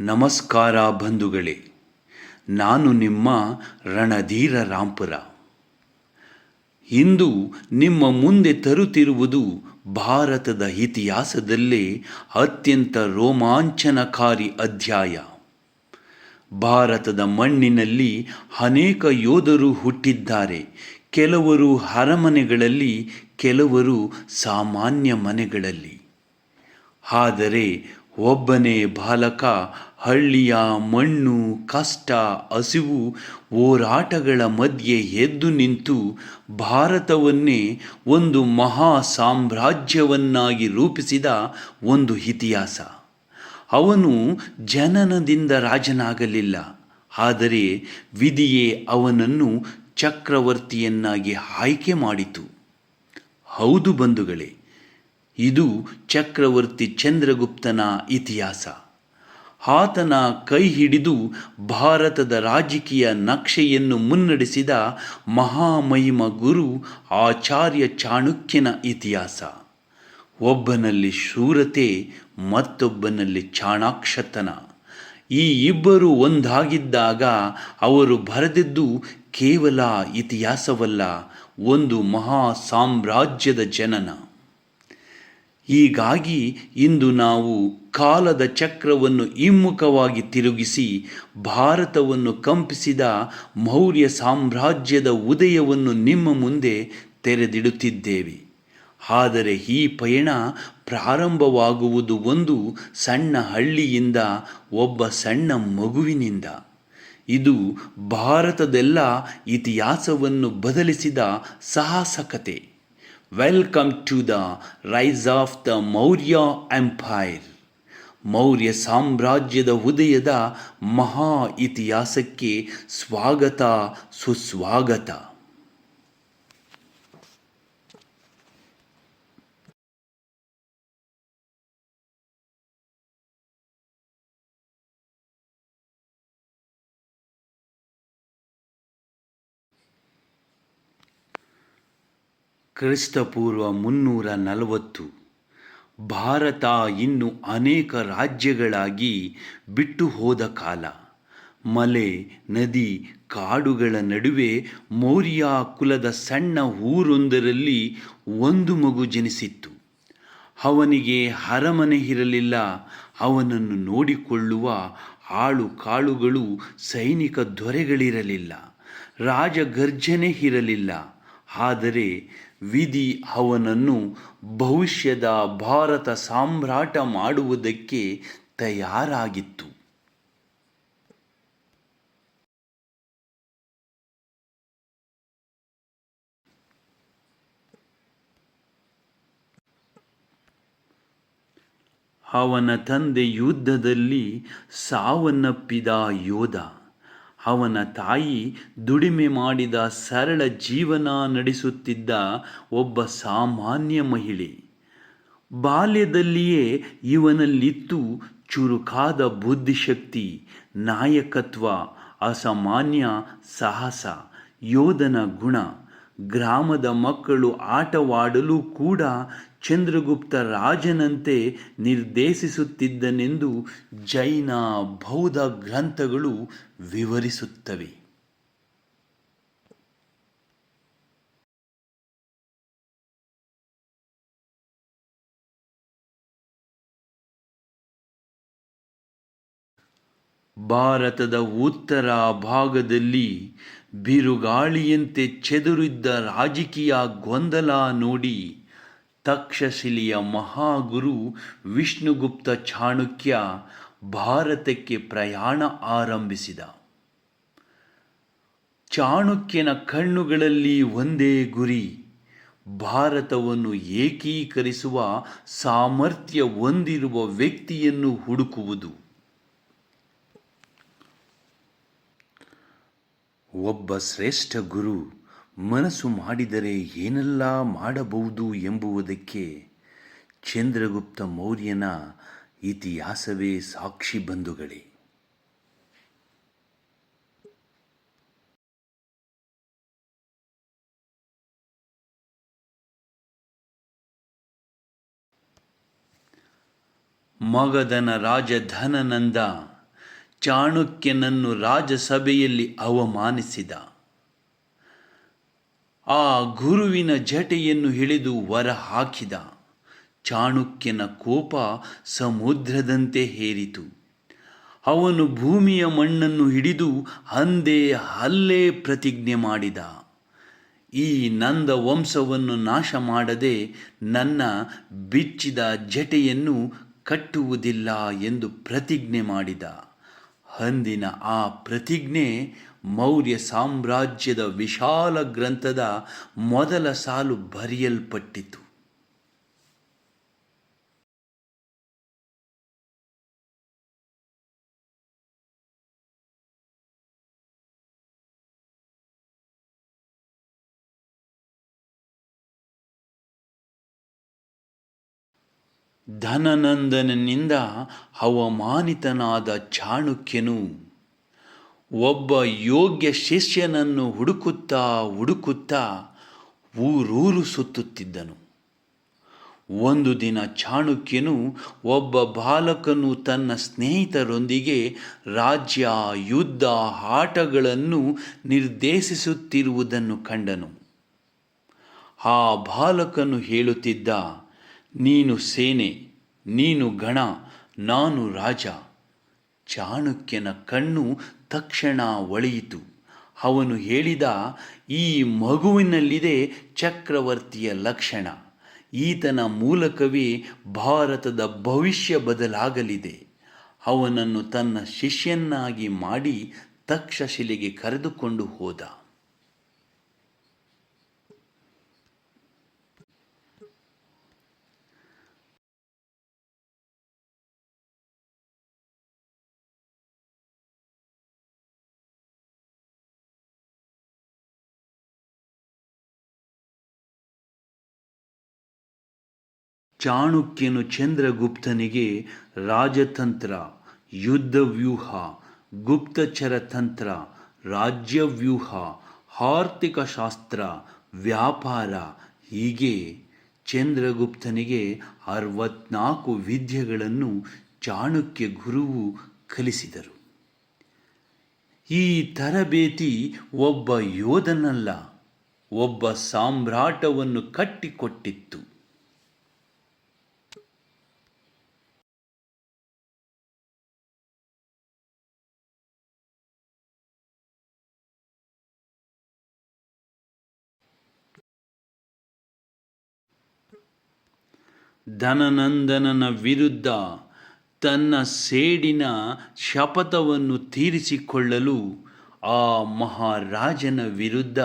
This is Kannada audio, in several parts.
ನಮಸ್ಕಾರ ಬಂಧುಗಳೇ, ನಾನು ನಿಮ್ಮ ರಣಧೀರ ರಾಂಪುರ. ಇಂದು ನಿಮ್ಮ ಮುಂದೆ ತರುತ್ತಿರುವುದು ಭಾರತದ ಇತಿಹಾಸದಲ್ಲೇ ಅತ್ಯಂತ ರೋಮಾಂಚನಕಾರಿ ಅಧ್ಯಾಯ. ಭಾರತದ ಮಣ್ಣಿನಲ್ಲಿ ಅನೇಕ ಯೋಧರು ಹುಟ್ಟಿದ್ದಾರೆ, ಕೆಲವರು ಅರಮನೆಗಳಲ್ಲಿ, ಕೆಲವರು ಸಾಮಾನ್ಯ ಮನೆಗಳಲ್ಲಿ. ಆದರೆ ಒಬ್ಬನೇ ಬಾಲಕ, ಹಳ್ಳಿಯ ಮಣ್ಣು, ಕಷ್ಟ, ಹಸಿವು, ಹೋರಾಟಗಳ ಮಧ್ಯೆ ಎದ್ದು ನಿಂತು ಭಾರತವನ್ನೇ ಒಂದು ಮಹಾ ಸಾಮ್ರಾಜ್ಯವನ್ನಾಗಿ ರೂಪಿಸಿದ ಒಂದು ಇತಿಹಾಸ. ಅವನು ಜನನದಿಂದ ರಾಜನಾಗಲಿಲ್ಲ, ಆದರೆ ವಿಧಿಯೇ ಅವನನ್ನು ಚಕ್ರವರ್ತಿಯನ್ನಾಗಿ ಆಯ್ಕೆ ಮಾಡಿತು. ಹೌದು ಬಂಧುಗಳೇ ಇದು ಚಕ್ರವರ್ತಿ ಚಂದ್ರಗುಪ್ತನ ಇತಿಹಾಸ. ಆತನ ಕೈ ಹಿಡಿದು ಭಾರತದ ರಾಜಕೀಯ ನಕ್ಷೆಯನ್ನು ಮುನ್ನಡೆಸಿದ ಮಹಾಮಹಿಮ ಗುರು ಆಚಾರ್ಯ ಚಾಣಕ್ಯನ ಇತಿಹಾಸ. ಒಬ್ಬನಲ್ಲಿ ಶೂರತೆ, ಮತ್ತೊಬ್ಬನಲ್ಲಿ ಚಾಣಾಕ್ಷತನ. ಈ ಇಬ್ಬರು ಒಂದಾಗಿದ್ದಾಗ ಅವರು ಬರೆದಿದ್ದು ಕೇವಲ ಇತಿಹಾಸವಲ್ಲ, ಒಂದು ಮಹಾ ಸಾಮ್ರಾಜ್ಯದ ಜನನ. ಹೀಗಾಗಿ ಇಂದು ನಾವು ಕಾಲದ ಚಕ್ರವನ್ನು ಹಿಮ್ಮುಖವಾಗಿ ತಿರುಗಿಸಿ ಭಾರತವನ್ನು ಕಂಪಿಸಿದ ಮೌರ್ಯ ಸಾಮ್ರಾಜ್ಯದ ಉದಯವನ್ನು ನಿಮ್ಮ ಮುಂದೆ ತೆರೆದಿಡುತ್ತಿದ್ದೇವೆ. ಆದರೆ ಈ ಪಯಣ ಪ್ರಾರಂಭವಾಗುವುದು ಒಂದು ಸಣ್ಣ ಹಳ್ಳಿಯಿಂದ ಒಬ್ಬ ಸಣ್ಣ ಮಗುವಿನಿಂದ. ಇದು ಭಾರತದೆಲ್ಲ ಇತಿಹಾಸವನ್ನು ಬದಲಿಸಿದ ಸಾಹಸಕತೆ. Welcome to the rise of the Maurya empire Maurya ಸಾಮ್ರಾಜ್ಯದ ಉದಯದ ಮಹಾ ಇತಿಹಾಸಕ್ಕೆ ಸ್ವಾಗತ, ಸುಸ್ವಾಗತ. ಕ್ರಿಸ್ತಪೂರ್ವ ಮುನ್ನೂರ ನಲವತ್ತು. ಭಾರತ ಇನ್ನು ಅನೇಕ ರಾಜ್ಯಗಳಾಗಿ ಬಿಟ್ಟು ಹೋದ ಕಾಲ. ಮಲೆ, ನದಿ, ಕಾಡುಗಳ ನಡುವೆ ಮೌರ್ಯ ಕುಲದ ಸಣ್ಣ ಊರೊಂದರಲ್ಲಿ ಒಂದು ಮಗು ಜನಿಸಿತ್ತು. ಅವನಿಗೆ ಹರಮನೆ ಇರಲಿಲ್ಲ. ಅವನನ್ನು ನೋಡಿಕೊಳ್ಳುವ ಆಳು ಕಾಳುಗಳು ಸೈನಿಕ ದೊರೆಗಳಿರಲಿಲ್ಲ. ರಾಜಗರ್ಜನೆ ಇರಲಿಲ್ಲ. ಆದರೆ ವಿಧಿ ಅವನನ್ನು ಭವಿಷ್ಯದ ಭಾರತ ಸಾಮ್ರಾಟ ಮಾಡುವುದಕ್ಕೆ ತಯಾರಾಗಿತ್ತು. ಅವನ ತಂದೆ ಯುದ್ಧದಲ್ಲಿ ಸಾವನ್ನಪ್ಪಿದ ಯೋಧ. ಅವನ ತಾಯಿ ದುಡಿಮೆ ಮಾಡಿದ ಸರಳ ಜೀವನ ನಡೆಸುತ್ತಿದ್ದ ಒಬ್ಬ ಸಾಮಾನ್ಯ ಮಹಿಳೆ. ಬಾಲ್ಯದಲ್ಲಿಯೇ ಇವನಲ್ಲಿತ್ತು ಚುರುಕಾದ ಬುದ್ಧಿಶಕ್ತಿ, ನಾಯಕತ್ವ, ಅಸಾಮಾನ್ಯ ಸಾಹಸ, ಯೋಧನ ಗುಣ. ಗ್ರಾಮದ ಮಕ್ಕಳು ಆಟವಾಡಲು ಕೂಡ ಚಂದ್ರಗುಪ್ತ ರಾಜನಂತೆ ನಿರ್ದೇಶಿಸುತ್ತಿದ್ದನೆಂದು ಜೈನ ಬೌದ್ಧ ಗ್ರಂಥಗಳು ವಿವರಿಸುತ್ತವೆ. ಭಾರತದ ಉತ್ತರ ಭಾಗದಲ್ಲಿ ಬಿರುಗಾಳಿಯಂತೆ ಚೆದುರಿದ್ದ ರಾಜಕೀಯ ಗೊಂದಲ ನೋಡಿ ತಕ್ಷಶಿಲೆಯ ಮಹಾಗುರು ವಿಷ್ಣುಗುಪ್ತ ಚಾಣಕ್ಯ ಭಾರತಕ್ಕೆ ಪ್ರಯಾಣ ಆರಂಭಿಸಿದ. ಚಾಣಕ್ಯನ ಕಣ್ಣುಗಳಲ್ಲಿ ಒಂದೇ ಗುರಿ, ಭಾರತವನ್ನು ಏಕೀಕರಿಸುವ ಸಾಮರ್ಥ್ಯ ಹೊಂದಿರುವ ವ್ಯಕ್ತಿಯನ್ನು ಹುಡುಕುವುದು. ಒಬ್ಬ ಶ್ರೇಷ್ಠ ಗುರು ಮನಸ್ಸು ಮಾಡಿದರೆ ಏನೆಲ್ಲ ಮಾಡಬಹುದು ಎಂಬುವುದಕ್ಕೆ ಚಂದ್ರಗುಪ್ತ ಮೌರ್ಯನ ಇತಿಹಾಸವೇ ಸಾಕ್ಷಿ ಬಂಧುಗಳೇ. ಮಗಧನ ರಾಜಧನನಂದ ಚಾಣಕ್ಯನನ್ನು ರಾಜಸಭೆಯಲ್ಲಿ ಅವಮಾನಿಸಿದ. ಆ ಗುರುವಿನ ಜಟೆಯನ್ನು ಹಿಡಿದು ವರ ಹಾಕಿದ. ಚಾಣುಕ್ಯನ ಕೋಪ ಸಮುದ್ರದಂತೆ ಹೇರಿತು. ಅವನು ಭೂಮಿಯ ಮಣ್ಣನ್ನು ಹಿಡಿದು ಅಂದೇ ಹಲ್ಲೇ ಪ್ರತಿಜ್ಞೆ ಮಾಡಿದ. ಈ ನಂದ ವಂಶವನ್ನು ನಾಶ ಮಾಡದೆ ನನ್ನ ಬಿಚ್ಚಿದ ಜಟೆಯನ್ನು ಕಟ್ಟುವುದಿಲ್ಲ ಎಂದು ಪ್ರತಿಜ್ಞೆ ಮಾಡಿದ. ಅಂದಿನ ಆ ಪ್ರತಿಜ್ಞೆ ಮೌರ್ಯ ಸಾಮ್ರಾಜ್ಯದ ವಿಶಾಲ ಗ್ರಂಥದ ಮೊದಲ ಸಾಲು ಬರೆಯಲ್ಪಟ್ಟಿತು. ಧನನಂದನನಿಂದ ಅವಮಾನಿತನಾದ ಚಾಣಕ್ಯನು ಒಬ್ಬ ಯೋಗ್ಯ ಶಿಷ್ಯನನ್ನು ಹುಡುಕುತ್ತಾ ಹುಡುಕುತ್ತಾ ಊರೂರು ಸುತ್ತುತ್ತಿದ್ದನು. ಒಂದು ದಿನ ಚಾಣಕ್ಯನು ಒಬ್ಬ ಬಾಲಕನು ತನ್ನ ಸ್ನೇಹಿತರೊಂದಿಗೆ ರಾಜ್ಯ, ಯುದ್ಧ, ಆಟಗಳನ್ನು ನಿರ್ದೇಶಿಸುತ್ತಿರುವುದನ್ನು ಕಂಡನು. ಆ ಬಾಲಕನು ಹೇಳುತ್ತಿದ್ದ, ನೀನು ಸೇನೆ, ನೀನು ಗಣ, ನಾನು ರಾಜ. ಚಾಣಕ್ಯನ ಕಣ್ಣು ತಕ್ಷಣ ಒಳೆಯಿತು. ಅವನು ಹೇಳಿದ, ಈ ಮಗುವಿನಲ್ಲಿದೆ ಚಕ್ರವರ್ತಿಯ ಲಕ್ಷಣ. ಈತನ ಮೂಲಕವೇ ಭಾರತದ ಭವಿಷ್ಯ ಬದಲಾಗಲಿದೆ. ಅವನನ್ನು ತನ್ನ ಶಿಷ್ಯನ್ನಾಗಿ ಮಾಡಿ ತಕ್ಷಶಿಲೆಗೆ ಕರೆದುಕೊಂಡು ಹೋದ. ಚಾಣಕ್ಯನು ಚಂದ್ರಗುಪ್ತನಿಗೆ ರಾಜತಂತ್ರ, ಯುದ್ಧವ್ಯೂಹ ಗುಪ್ತಚರ ತಂತ್ರ ರಾಜ್ಯವ್ಯೂಹ ಆರ್ಥಿಕ ಶಾಸ್ತ್ರ ವ್ಯಾಪಾರ, ಹೀಗೆ ಚಂದ್ರಗುಪ್ತನಿಗೆ ಅರವತ್ನಾಲ್ಕು ವಿದ್ಯೆಗಳನ್ನು ಚಾಣಕ್ಯ ಗುರುವು ಕಲಿಸಿದರು. ಈ ತರಬೇತಿ ಒಬ್ಬ ಯೋಧನಲ್ಲ, ಒಬ್ಬ ಸಾಮ್ರಾಟವನ್ನು ಕಟ್ಟಿಕೊಟ್ಟಿತ್ತು. ಧನನಂದನನ ವಿರುದ್ಧ ತನ್ನ ಸೇಡಿನ ಶಪಥವನ್ನು ತೀರಿಸಿಕೊಳ್ಳಲು ಆ ಮಹಾರಾಜನ ವಿರುದ್ಧ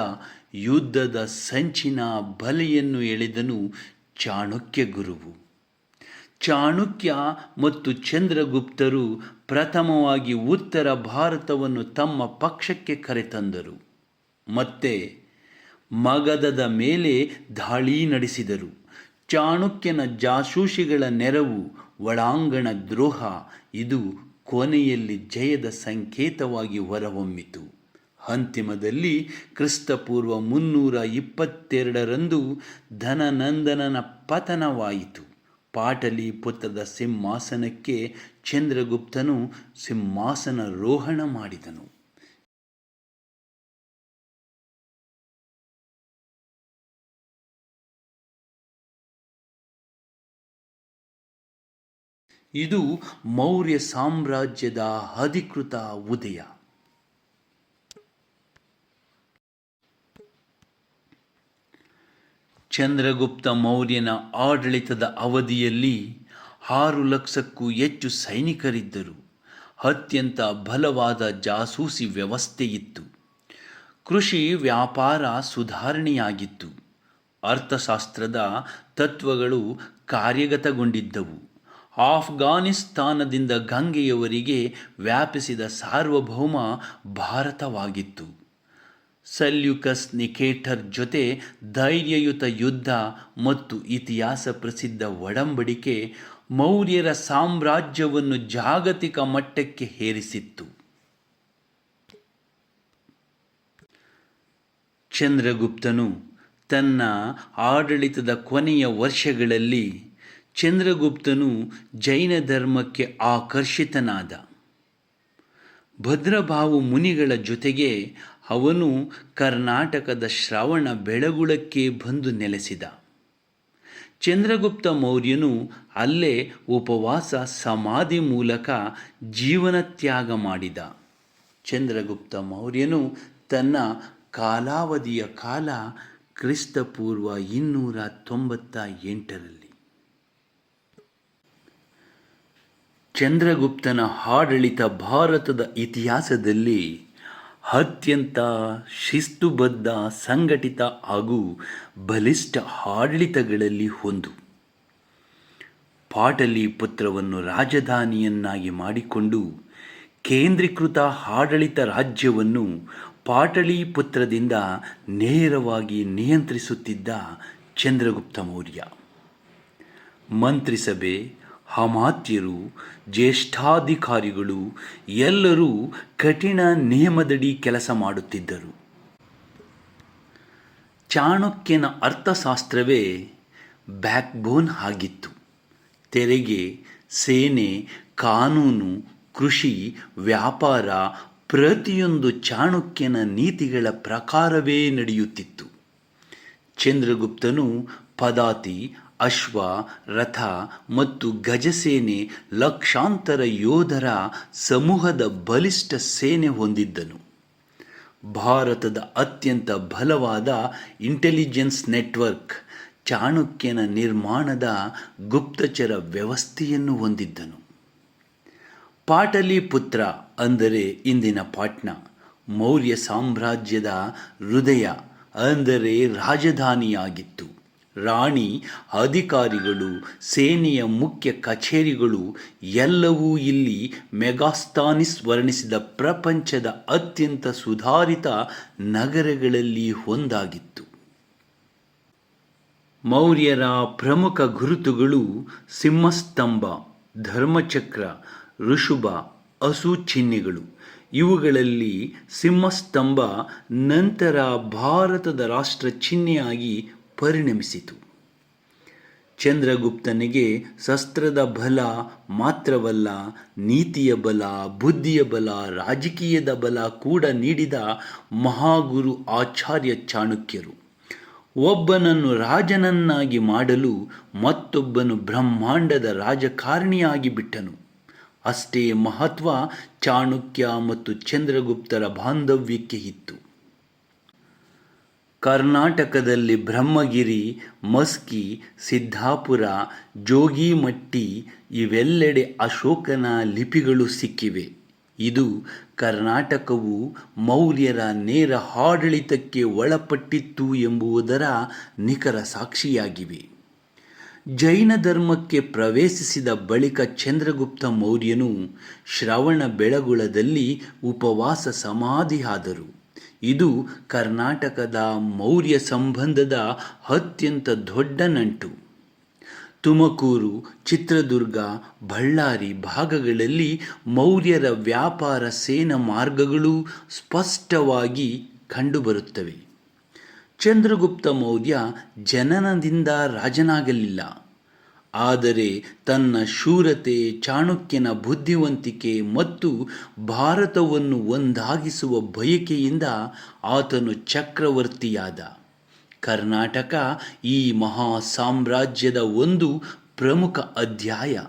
ಯುದ್ಧದ ಸಂಚಿನ ಬಲೆಯನ್ನು ಎಳೆದನು ಚಾಣಕ್ಯ ಗುರುವು. ಚಾಣಕ್ಯ ಮತ್ತು ಚಂದ್ರಗುಪ್ತರು ಪ್ರಥಮವಾಗಿ ಉತ್ತರ ಭಾರತವನ್ನು ತಮ್ಮ ಪಕ್ಷಕ್ಕೆ ಕರೆತಂದರು. ಮತ್ತೆ ಮಗಧದ ಮೇಲೆ ದಾಳಿ ನಡೆಸಿದರು. ಚಾಣಕ್ಯನ ಜಾಸೂಸಿಗಳ ನೆರವು ಒಳಾಂಗಣ ದ್ರೋಹ. ಇದು ಕೊನೆಯಲ್ಲಿ ಜಯದ ಸಂಕೇತವಾಗಿ ಹೊರಹೊಮ್ಮಿತು. ಅಂತಿಮದಲ್ಲಿ ಕ್ರಿಸ್ತಪೂರ್ವ ಮುನ್ನೂರ ಇಪ್ಪತ್ತೆರಡರಂದು ಧನನಂದನನ ಪತನವಾಯಿತು. ಪಾಟಲಿಪುತ್ರದ ಸಿಂಹಾಸನಕ್ಕೆ ಚಂದ್ರಗುಪ್ತನು ಸಿಂಹಾಸನ ರೋಹಣ ಮಾಡಿದನು. ಇದು ಮೌರ್ಯ ಸಾಮ್ರಾಜ್ಯದ ಅಧಿಕೃತ ಉದಯ. ಚಂದ್ರಗುಪ್ತ ಮೌರ್ಯನ ಆಡಳಿತದ ಅವಧಿಯಲ್ಲಿ ಆರು ಲಕ್ಷಕ್ಕೂ ಹೆಚ್ಚು ಸೈನಿಕರಿದ್ದರು. ಅತ್ಯಂತ ಬಲವಾದ ಜಾಸೂಸಿ ವ್ಯವಸ್ಥೆಯಿತ್ತು. ಕೃಷಿ ವ್ಯಾಪಾರ ಸುಧಾರಣೆಯಾಗಿತ್ತು. ಅರ್ಥಶಾಸ್ತ್ರದ ತತ್ವಗಳು ಕಾರ್ಯಗತಗೊಂಡಿದ್ದವು. ಆಫ್ಘಾನಿಸ್ತಾನದಿಂದ ಗಂಗೆಯವರಿಗೆ ವ್ಯಾಪಿಸಿದ ಸಾರ್ವಭೌಮ ಭಾರತವಾಗಿತ್ತು. ಸಲ್ಯುಕಸ್ ನಿಕೇಟರ್ ಜೊತೆ ಧೈರ್ಯಯುತ ಯುದ್ಧ ಮತ್ತು ಇತಿಹಾಸ ಪ್ರಸಿದ್ಧ ಒಡಂಬಡಿಕೆ ಮೌರ್ಯರ ಸಾಮ್ರಾಜ್ಯವನ್ನು ಜಾಗತಿಕ ಮಟ್ಟಕ್ಕೆ ಹೇರಿಸಿತ್ತು. ಚಂದ್ರಗುಪ್ತನು ತನ್ನ ಆಡಳಿತದ ಕೊನೆಯ ವರ್ಷಗಳಲ್ಲಿ ಚಂದ್ರಗುಪ್ತನು ಜೈನ ಧರ್ಮಕ್ಕೆ ಆಕರ್ಷಿತನಾದ. ಭದ್ರಭಾವು ಮುನಿಗಳ ಜೊತೆಗೆ ಅವನು ಕರ್ನಾಟಕದ ಶ್ರವಣ ಬೆಳಗುಳಕ್ಕೆ ಬಂದು ನೆಲೆಸಿದ. ಚಂದ್ರಗುಪ್ತ ಮೌರ್ಯನು ಅಲ್ಲೇ ಉಪವಾಸ ಸಮಾಧಿ ಮೂಲಕ ಜೀವನ ತ್ಯಾಗ ಮಾಡಿದ. ಚಂದ್ರಗುಪ್ತ ಮೌರ್ಯನು ತನ್ನ ಕಾಲಾವಧಿಯ ಕಾಲ ಕ್ರಿಸ್ತಪೂರ್ವ ಇನ್ನೂರ ತೊಂಬತ್ತ ಎಂಟರಲ್ಲಿ ಚಂದ್ರಗುಪ್ತನ ಆಡಳಿತ ಭಾರತದ ಇತಿಹಾಸದಲ್ಲಿ ಅತ್ಯಂತ ಶಿಸ್ತುಬದ್ಧ, ಸಂಘಟಿತ ಹಾಗೂ ಬಲಿಷ್ಠ ಆಡಳಿತಗಳಲ್ಲಿ ಒಂದು. ಪಾಟಲಿಪುತ್ರವನ್ನು ರಾಜಧಾನಿಯನ್ನಾಗಿ ಮಾಡಿಕೊಂಡು ಕೇಂದ್ರೀಕೃತ ಆಡಳಿತ ರಾಜ್ಯವನ್ನು ಪಾಟಲಿಪುತ್ರದಿಂದ ನೇರವಾಗಿ ನಿಯಂತ್ರಿಸುತ್ತಿದ್ದ ಚಂದ್ರಗುಪ್ತ ಮೌರ್ಯ. ಮಂತ್ರಿಸಭೆ ಅಮಾತ್ಯರು ಜ್ಯೇಷ್ಠಾಧಿಕಾರಿಗಳು ಎಲ್ಲರೂ ಕಠಿಣ ನಿಯಮದಡಿ ಕೆಲಸ ಮಾಡುತ್ತಿದ್ದರು. ಚಾಣಕ್ಯನ ಅರ್ಥಶಾಸ್ತ್ರವೇ ಬ್ಯಾಕ್ಬೋನ್ ಆಗಿತ್ತು. ತೆರಿಗೆ, ಸೇನೆ, ಕಾನೂನು, ಕೃಷಿ, ವ್ಯಾಪಾರ ಪ್ರತಿಯೊಂದು ಚಾಣಕ್ಯನ ನೀತಿಗಳ ಪ್ರಕಾರವೇ ನಡೆಯುತ್ತಿತ್ತು. ಚಂದ್ರಗುಪ್ತನು ಪದಾತಿ ಅಶ್ವ, ರಥ ಮತ್ತು ಗಜಸೇನೆ ಲಕ್ಷಾಂತರ ಯೋಧರ ಸಮೂಹದ ಬಲಿಷ್ಠ ಸೇನೆ ಹೊಂದಿದ್ದನು. ಭಾರತದ ಅತ್ಯಂತ ಬಲವಾದ ಇಂಟೆಲಿಜೆನ್ಸ್ ನೆಟ್ವರ್ಕ್ ಚಾಣಕ್ಯನ ನಿರ್ಮಾಣದ ಗುಪ್ತಚರ ವ್ಯವಸ್ಥೆಯನ್ನು ಹೊಂದಿದ್ದನು. ಪಾಟಲಿಪುತ್ರ ಅಂದರೆ ಇಂದಿನ ಪಾಟ್ನಾ, ಮೌರ್ಯ ಸಾಮ್ರಾಜ್ಯದ ಹೃದಯ ಅಂದರೆ ರಾಜಧಾನಿಯಾಗಿತ್ತು. ರಾಣಿ, ಅಧಿಕಾರಿಗಳು, ಸೇನೆಯ ಮುಖ್ಯ ಕಚೇರಿಗಳು ಎಲ್ಲವೂ ಇಲ್ಲಿ ಮೆಗಾಸ್ತಾನಿಸ್ ವರ್ಣಿಸಿದ ಪ್ರಪಂಚದ ಅತ್ಯಂತ ಸುಧಾರಿತ ನಗರಗಳಲ್ಲಿ ಒಂದಾಗಿತ್ತು. ಮೌರ್ಯರ ಪ್ರಮುಖ ಗುರುತುಗಳು ಸಿಂಹಸ್ತಂಭ, ಧರ್ಮಚಕ್ರ, ಋಷುಭ ಹಸು ಚಿಹ್ನೆಗಳು. ಇವುಗಳಲ್ಲಿ ಸಿಂಹಸ್ತಂಭ ನಂತರ ಭಾರತದ ರಾಷ್ಟ್ರ ಚಿಹ್ನೆಯಾಗಿ ಪರಿಣಮಿಸಿತು. ಚಂದ್ರಗುಪ್ತನಿಗೆ ಶಸ್ತ್ರದ ಬಲ ಮಾತ್ರವಲ್ಲ, ನೀತಿಯ ಬಲ, ಬುದ್ಧಿಯ ಬಲ, ರಾಜಕೀಯದ ಬಲ ಕೂಡ ನೀಡಿದ ಮಹಾಗುರು ಆಚಾರ್ಯ ಚಾಣಕ್ಯರು. ಒಬ್ಬನನ್ನು ರಾಜನನ್ನಾಗಿ ಮಾಡಲು ಮತ್ತೊಬ್ಬನು ಬ್ರಹ್ಮಾಂಡದ ರಾಜಕಾರಣಿಯಾಗಿ ಬಿಟ್ಟನು. ಅಷ್ಟೇ ಮಹತ್ವ ಚಾಣಕ್ಯ ಮತ್ತು ಚಂದ್ರಗುಪ್ತರ ಬಾಂಧವ್ಯಕ್ಕೆ ಇತ್ತು. ಕರ್ನಾಟಕದಲ್ಲಿ ಬ್ರಹ್ಮಗಿರಿ, ಮಸ್ಕಿ, ಸಿದ್ದಾಪುರ, ಜೋಗಿಮಟ್ಟಿ ಇವೆಲ್ಲೆಡೆ ಅಶೋಕನ ಲಿಪಿಗಳು ಸಿಕ್ಕಿವೆ. ಇದು ಕರ್ನಾಟಕವು ಮೌರ್ಯರ ನೇರ ಆಡಳಿತಕ್ಕೆ ಒಳಪಟ್ಟಿತ್ತು ಎಂಬುದರ ನಿಖರ ಸಾಕ್ಷಿಯಾಗಿವೆ. ಜೈನ ಧರ್ಮಕ್ಕೆ ಪ್ರವೇಶಿಸಿದ ಬಳಿಕ ಚಂದ್ರಗುಪ್ತ ಮೌರ್ಯನು ಶ್ರವಣ ಬೆಳಗುಳದಲ್ಲಿ ಉಪವಾಸ ಸಮಾಧಿಯಾದರು. ಇದು ಕರ್ನಾಟಕದ ಮೌರ್ಯ ಸಂಬಂಧದ ಅತ್ಯಂತ ದೊಡ್ಡ ನಂಟು. ತುಮಕೂರು, ಚಿತ್ರದುರ್ಗ, ಬಳ್ಳಾರಿ ಭಾಗಗಳಲ್ಲಿ ಮೌರ್ಯರ ವ್ಯಾಪಾರ ಸೇನಾ ಮಾರ್ಗಗಳು ಸ್ಪಷ್ಟವಾಗಿ ಕಂಡುಬರುತ್ತವೆ. ಚಂದ್ರಗುಪ್ತ ಮೌರ್ಯ ಜನನದಿಂದ ರಾಜನಾಗಲಿಲ್ಲ. ಆದರೆ ತನ್ನ ಶೂರತೆ, ಚಾಣಕ್ಯನ ಬುದ್ಧಿವಂತಿಕೆ ಮತ್ತು ಭಾರತವನ್ನು ಒಂದಾಗಿಸುವ ಬಯಕೆಯಿಂದ ಆತನು ಚಕ್ರವರ್ತಿಯಾದ. ಕರ್ನಾಟಕ ಈ ಮಹಾ ಸಾಮ್ರಾಜ್ಯದ ಒಂದು ಪ್ರಮುಖ ಅಧ್ಯಾಯ.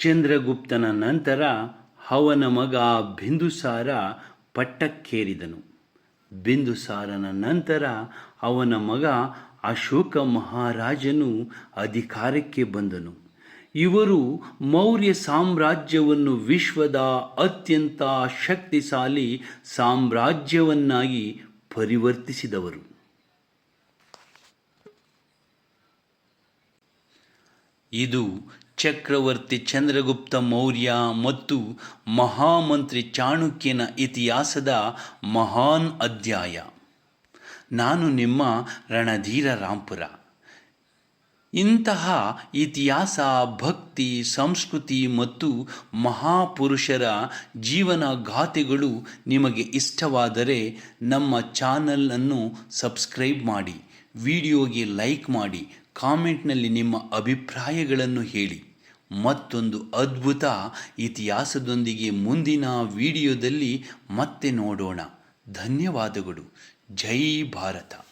ಚಂದ್ರಗುಪ್ತನ ನಂತರ ಅವನ ಮಗ ಬಿಂದುಸಾರ ಪಟ್ಟಕ್ಕೇರಿದನು. ಬಿಂದುಸಾರನ ನಂತರ ಅವನ ಮಗ ಅಶೋಕ ಮಹಾರಾಜನು ಅಧಿಕಾರಕ್ಕೆ ಬಂದನು. ಇವರು ಮೌರ್ಯ ಸಾಮ್ರಾಜ್ಯವನ್ನು ವಿಶ್ವದ ಅತ್ಯಂತ ಶಕ್ತಿಶಾಲಿ ಸಾಮ್ರಾಜ್ಯವನ್ನಾಗಿ ಪರಿವರ್ತಿಸಿದವರು. ಇದು ಚಕ್ರವರ್ತಿ ಚಂದ್ರಗುಪ್ತ ಮೌರ್ಯ ಮತ್ತು ಮಹಾಮಂತ್ರಿ ಚಾಣಕ್ಯನ ಇತಿಹಾಸದ ಮಹಾನ್ ಅಧ್ಯಾಯ. ನಾನು ನಿಮ್ಮ ರಣಧೀರ ರಾಂಪುರ. ಇಂತಹ ಇತಿಹಾಸ, ಭಕ್ತಿ, ಸಂಸ್ಕೃತಿ ಮತ್ತು ಮಹಾಪುರುಷರ ಜೀವನ ಗಾಥೆಗಳು ನಿಮಗೆ ಇಷ್ಟವಾದರೆ ನಮ್ಮ ಚಾನಲನ್ನು ಸಬ್ಸ್ಕ್ರೈಬ್ ಮಾಡಿ, ವಿಡಿಯೋಗೆ ಲೈಕ್ ಮಾಡಿ, ಕಾಮೆಂಟ್ನಲ್ಲಿ ನಿಮ್ಮ ಅಭಿಪ್ರಾಯಗಳನ್ನು ಹೇಳಿ. ಮತ್ತೊಂದು ಅದ್ಭುತ ಇತಿಹಾಸದೊಂದಿಗೆ ಮುಂದಿನ ವಿಡಿಯೋದಲ್ಲಿ ಮತ್ತೆ ನೋಡೋಣ. ಧನ್ಯವಾದಗಳು. ಜೈ ಭಾರತ.